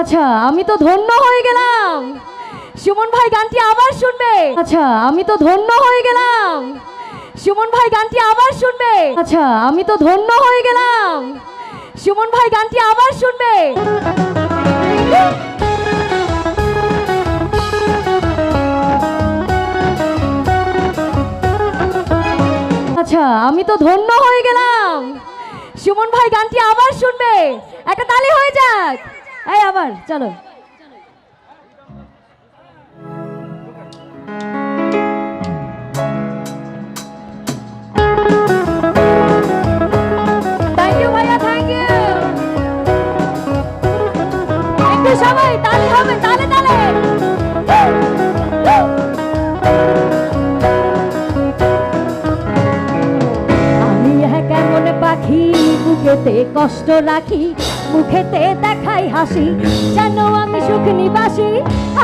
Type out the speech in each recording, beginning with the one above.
আচ্ছা আমি তো ধন্য হয়ে গেলাম। সুমন ভাই, গানটি আবার শুনবে? আচ্ছা আমি তো ধন্য হয়ে গেলাম। সুমন ভাই, গানটি আবার শুনবে? আচ্ছা আমি তো ধন্য হয়ে গেলাম। সুমন ভাই, গানটি আবার শুনবে? আচ্ছা আমি তো ধন্য হয়ে গেলাম। সুমন ভাই, গানটি আবার শুনবে? একটা তালি হয়ে যাক। এই আবার চলো। সবাই তালি হবে বুকেতে কষ্ট রাখি, মুখেতে দেখাই হাসি। যেন আমি সুখ নিবাসী,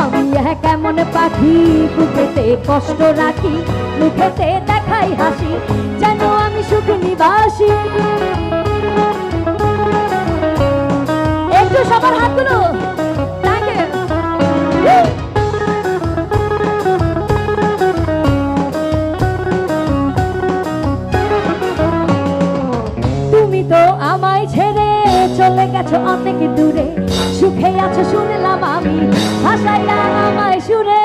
আমি কেমন পাখি মুখেতে কষ্ট রাখি, মুখেতে দেখাই হাসি। যেন আমি সুখ নিবাসী। তো আমায় ছেড়ে চলে গেছো অনেক দূরে। সুখে আছো শুনলাম আমি, ভাষায় আমায় সুরে।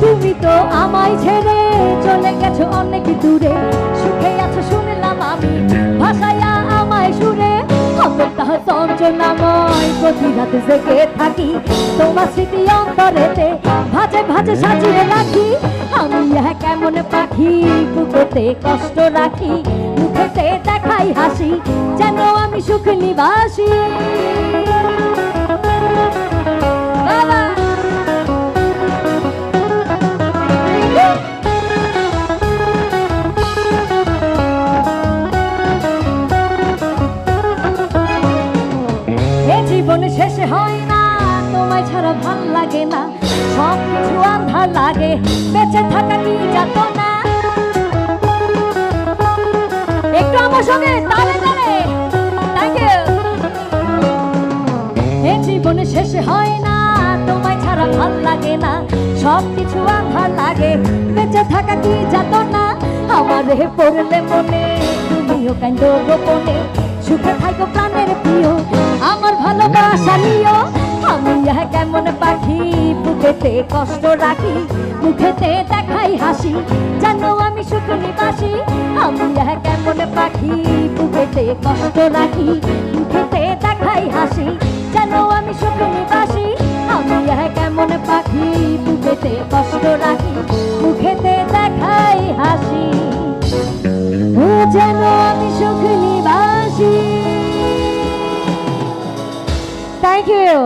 তুমি তো আমায় ছেড়ে চলে গেছো অনেক দূরে। সুখে আছো শুনলাম আমি চঞ্চনাময় প্রতি রাতে জেগে থাকি। তোমার স্মৃতি অন্তরেতে ভাজে ভাজে সাজিয়ে রাখি। আমি কেমন পাখি, বুকেতে কষ্ট রাখি। মুখেতে দেখাই হাসি, যেন আমি সুখ নিবাসী। লাগে না। সব কিছু আন্ধার লাগে, বেঁচে থাকা কি যাত না? একটু আমার সঙ্গে তালে শেষে হয় না, তোমায় ছাড়া ভালো লাগে না। সব কিছু লাগে, বেঁচে থাকা কি যাত না? আমারে পড়লে মনে, তুমিও কান্দ গোপনে। সুখে থাকো প্রাণের প্রিয়, আমার ভালোবাসা নিও। আমি কেমন পাখি বুকেতে কষ্ট রাখি মুখেতে দেখাই হাসি। জানো আমি সুখ নিবাসী আমি কেমন পাখি? বুকেতে কষ্ট রাখি মুখেতে দেখাই হাসি। জানো আমি সুখ নিবাসী আমি কেমন পাখি? বুকেতে কষ্ট রাখি মুখেতে দেখাই হাসি। ও যেন আমি সুখ নিবাসী থ্যাংক ইউ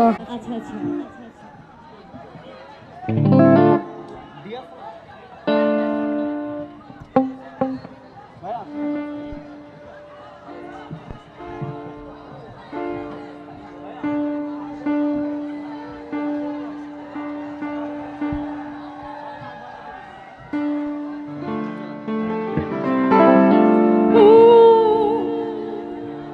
Wow.